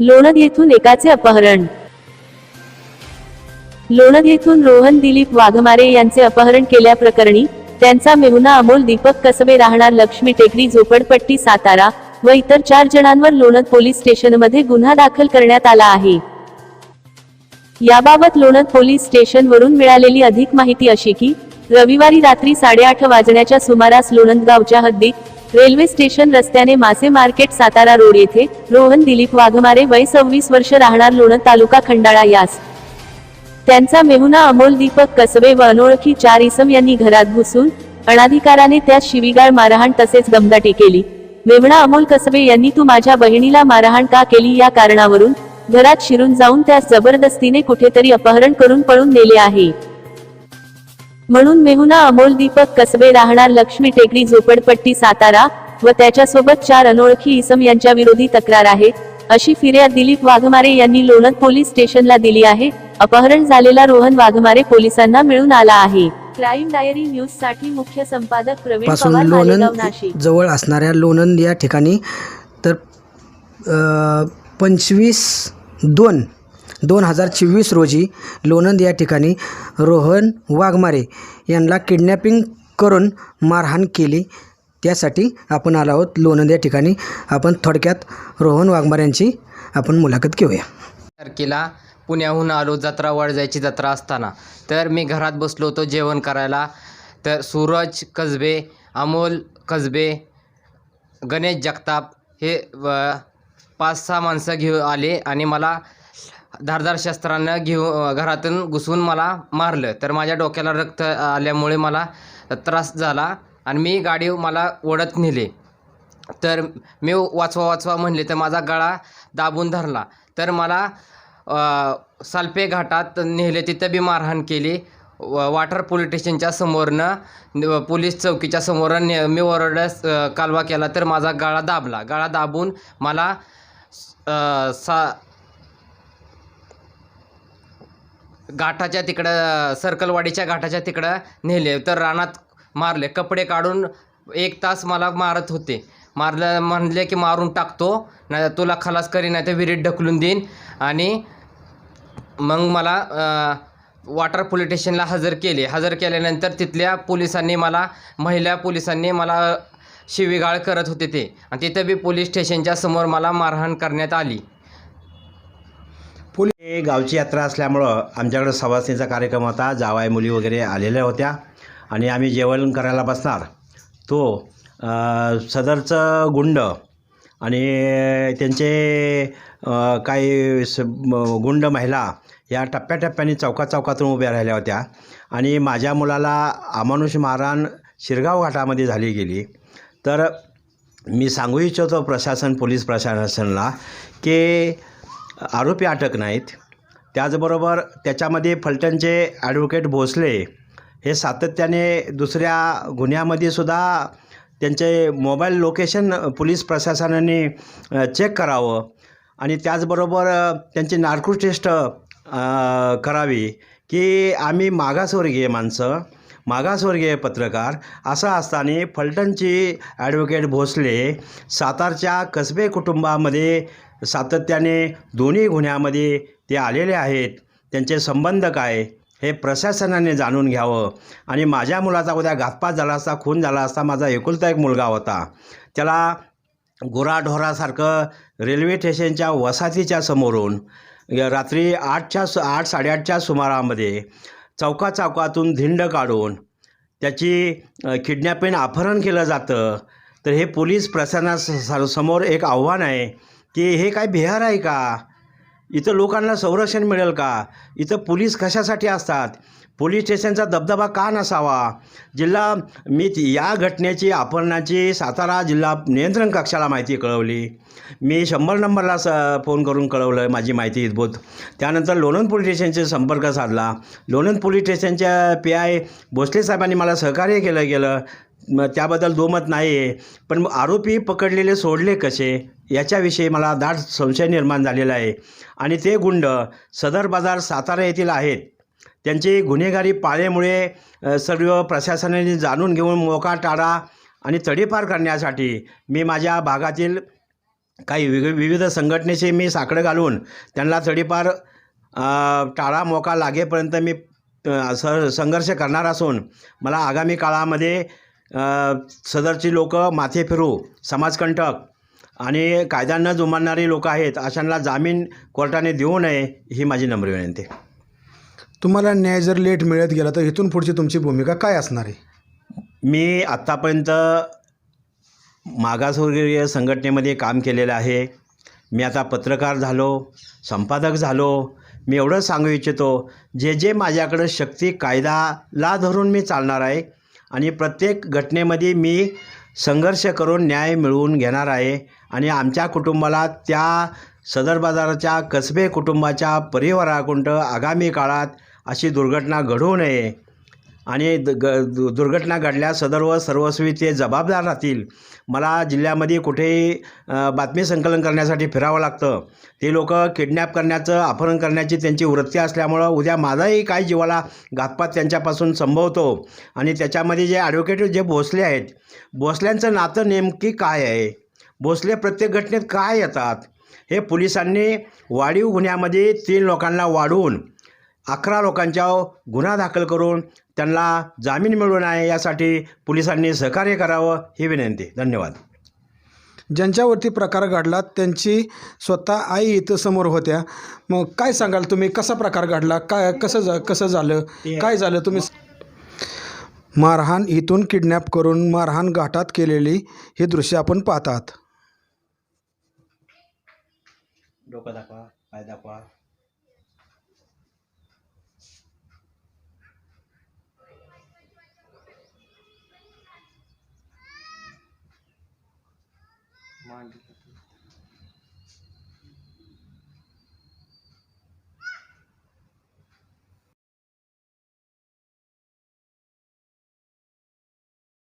लोणद येथून एकाचे अपहरण. लोणद येथून रोहन दिलीप वाघमारे यांचे अपहरण केल्याप्रकरणी त्यांचा मेहुना अमोल दीपक कसबे राहणार लक्ष्मी टेकडी झोपडपट्टी सातारा व इतर चार जणांवर लोणद पोलीस स्टेशनमध्ये गुन्हा दाखल करण्यात आला आहे. याबाबत लोणद पोलीस स्टेशनवरून मिळालेली अधिक माहिती अशी की रविवारी रात्री साडेआठ वाजण्याच्या सुमारास लोणंद गावच्या हद्दीत रेल्वे स्टेशन रस्त्याने मासे मार्केट सातारा रोड येथे रोहन दिलीप वाघमारे वय सव्वीस वर्ष राहणार लोणंद तालुका खंडाळा यास. त्यांचा मेहुना अमोल दीपक कसबे व अनोळखी चार इसम यांनी घरात घुसून अनाधिकाराने त्यास शिवीगाळ मारहाण तसेच दमदाटी केली. मेहुणा अमोल कसबे यांनी तू माझ्या बहिणीला मारहाण का केली या कारणावरून घरात शिरून जाऊन त्यास जबरदस्तीने कुठेतरी अपहरण करून पळून नेले आहे. म्हणून मेहुणा अमोल दीपक कसबे राहणार लक्ष्मी टेकडी झोपडपट्टी सातारा व त्याच्यासोबत चार अनोळखी इसम यांच्या विरोधी तक्रार आहे. अशी फिर्याद दिलीप वाघमारे यांनी लोणद पोलीस स्टेशनला दिली आहे. अपहरण झालेला रोहन वाघमारे पोलिसांना मिळून आला आहे. क्राईम डायरी न्यूजसाठी मुख्य संपादक प्रवीणपासून पवार मालेगाव लोणंद जवळ असणाऱ्या लोणंद या ठिकाणी तर पंचवीस दोन दोन हजार चोवीस रोजी लोणंद या ठिकाणी रोहन वाघमारे यांना किडनॅपिंग करून मारहाण केली. त्यासाठी आपण आलो आहोत लोणंद या ठिकाणी. आपण थोडक्यात रोहन वाघमारे यांची आपण मुलाखत घेऊया. तारखेला पुण्याहून आलो जत्रा वळजायची जत्रा असताना. तर मी घरात बसलो होतो जेवण करायला. तर सूरज कसबे अमोल कसबे गणेश जगताप हे पाच सहा माणसं घेऊ आले आणि मला धारदार शस्त्रानं घेऊ घरातून घुसून मला मारलं. तर माझ्या डोक्याला रक्त आल्यामुळे मला त्रास झाला आणि मी गाडी मला ओढत नेले. तर मी वाचवा वाचवा म्हणले तर माझा गळा दाबून धरला. तर मला साल्पे सालपे घाटात नेले तिथं बी मारहाण केली. व वाटर पोलीस स्टेशनच्या समोरनं पोलीस चौकीच्या समोरनं ने मी ओरडस कालवा केला तर माझा गळा दाबला. गळा दाबून मला सा घाटाच्या तिकडं सर्कलवाडीच्या घाटाच्या तिकडं नेले. तर रानात मारले. कपडे काढून एक तास मला मारत होते. मारलं म्हणले की मारून टाकतो नाही तुला खलास करी नाही तर विहिरीत ढकलून देईन. आणि मग मला वॉटर पोलीस स्टेशनला हजर केले. हजर केल्यानंतर तिथल्या पोलिसांनी मला महिला पोलिसांनी मला शिवीगाळ करत होते ते. आणि तिथं बी पोलीस स्टेशनच्या समोर मला मारहाण करण्यात आली. हे गावची यात्रा असल्यामुळं आमच्याकडं सवासणीचा कार्यक्रम होता. जावाई मुली वगैरे आलेल्या होत्या. आणि आम्ही जेवण करायला बसणार. तो सदरचं गुंड आणि त्यांचे काही स गुंड महिला या टप्प्याटप्प्याने चौका चौकातून उभ्या राहिल्या होत्या. आणि माझ्या मुलाला अमानुष मारहाण शिरगाव घाटामध्ये झाली गेली. तर मी सांगू इच्छितो प्रशासन पोलीस प्रशासनाला की आरोपी अटक नाहीत. त्याचबरोबर त्याच्यामध्ये फलटणचे ॲडव्होकेट भोसले हे सातत्याने दुसऱ्या गुन्ह्यामध्ये सुद्धा त्यांचे मोबाईल लोकेशन पोलीस प्रशासनाने चेक करावं आणि त्याचबरोबर त्यांची नार्को टेस्ट करावी की आम्ही मागासवर्गीय माणसं मागासवर्गीय पत्रकार असं असताना फलटणची ॲडव्होकेट भोसले सातारच्या कसबे कुटुंबामध्ये सातत्याने दोन्ही गुन्ह्यामध्ये ते आलेले आहेत. त्यांचे संबंध काय हे प्रशासनाने जाणून घ्यावं. आणि माझ्या मुलाचा उद्या घातपात झाला असता खून झाला असता माझा एकुलता एक मुलगा होता. त्याला गुराढोरासारखं रेल्वे स्टेशनच्या वसाहतीच्या समोरून रात्री आठच्या सु आठ साडेआठच्या सुमारामध्ये चौका चौकातून धिंड काढून त्याची किडनॅपिंग अपहरण केलं जातं. तर हे पोलीस प्रशासनासमोर एक आव्हान आहे की हे काय बिहार आहे का? इथं लोकांना संरक्षण मिळेल का? इथं पोलीस कशासाठी असतात? पोलीस स्टेशनचा दबदबा का नसावा? जिल्हा मी ती- या घटनेची अपहरणाची सातारा जिल्हा नियंत्रण कक्षाला माहिती कळवली. मी शंभर नंबरला स फोन करून कळवलं माझी माहिती इतभूत त्यानंतर लोणंद पोलीस स्टेशनचे संपर्क साधला. लोणंद पोलीस स्टेशनच्या पी आय भोसले साहेबांनी मला सहकार्य केलं गेलं मग त्याबद्दल दोमत नाही आहे पण आरोपी पकडलेले सोडले कसे? याच्याविषयी मला दाट संशय निर्माण झालेला आहे. आणि ते गुंड सदर बाजार सातारा येथील आहेत. त्यांची गुन्हेगारी पाळेमुळे सर्व प्रशासनाने जाणून घेऊन मोका टाळा आणि तडीपार करण्यासाठी मी माझ्या भागातील काही विग विविध संघटनेचे मी साकडं घालून त्यांना तडीफार टाळा मोका लागेपर्यंत मी स संघर्ष करणार असून मला आगामी काळामध्ये सदरची लोक माथे फिरू समाजकंटक आणि कायद्यांना न जुमानणारी लोक आहेत अशांना जामीन कोर्टाने देऊ नये ही माझी नम्र विनंती. तुम्हाला न्याय जर लेट मिळत गेला तर इथून पुढची तुमची भूमिका काय असणार आहे? मी आत्तापर्यंत मागासवर्गीय संघटनेमध्ये काम केलेलं आहे. मी आता पत्रकार झालो संपादक झालो. मी एवढं सांगू इच्छितो जे जे माझ्याकडं शक्ती कायदाला धरून मी चालणार आहे आणि प्रत्येक घटनेमध्ये मी संघर्ष करून न्याय मिळवून घेणार आहे आणि आमच्या कुटुंबाला त्या सदर बाजाराच्या कसबे कुटुंबाच्या परिवाराकुंट आगामी काळात अशी दुर्घटना घडू नये. आणि द ग दु- दुर्घटना घडल्यास सदर्व सर्वस्वी ते जबाबदार राहतील. मला जिल्ह्यामध्ये कुठेही बातमी संकलन करण्यासाठी फिरावं लागतं. ते लोक किडनॅप करण्याचं अपहरण करण्याची त्यांची वृत्ती असल्यामुळं उद्या माझाही काय जीवाला घातपात त्यांच्यापासून संभवतो. आणि त्याच्यामध्ये जे ॲडव्होकेट जे भोसले आहेत भोसल्यांचं नातं नेमकी काय आहे? भोसले प्रत्येक घटनेत काय येतात? हे पोलिसांनी वाढीव गुन्ह्यामध्ये तीन लोकांना वाढवून अकरा लोकांच्या गुन्हा दाखल करून त्यांना जामीन मिळू नये यासाठी पोलिसांनी सहकार्य करावं ही विनंती. धन्यवाद. ज्यांच्यावरती प्रकार घडला त्यांची स्वतः आई इथं समोर होत्या. मग काय सांगाल तुम्ही? कसा प्रकार घडला? काय कसं जा कसं झालं? काय झालं तुम्ही? मारहाण इथून किडनॅप करून मारहाण घाटात केलेली हे दृश्य आपण पाहतात. डोकं दाखवा पाय दाखवा. मांडली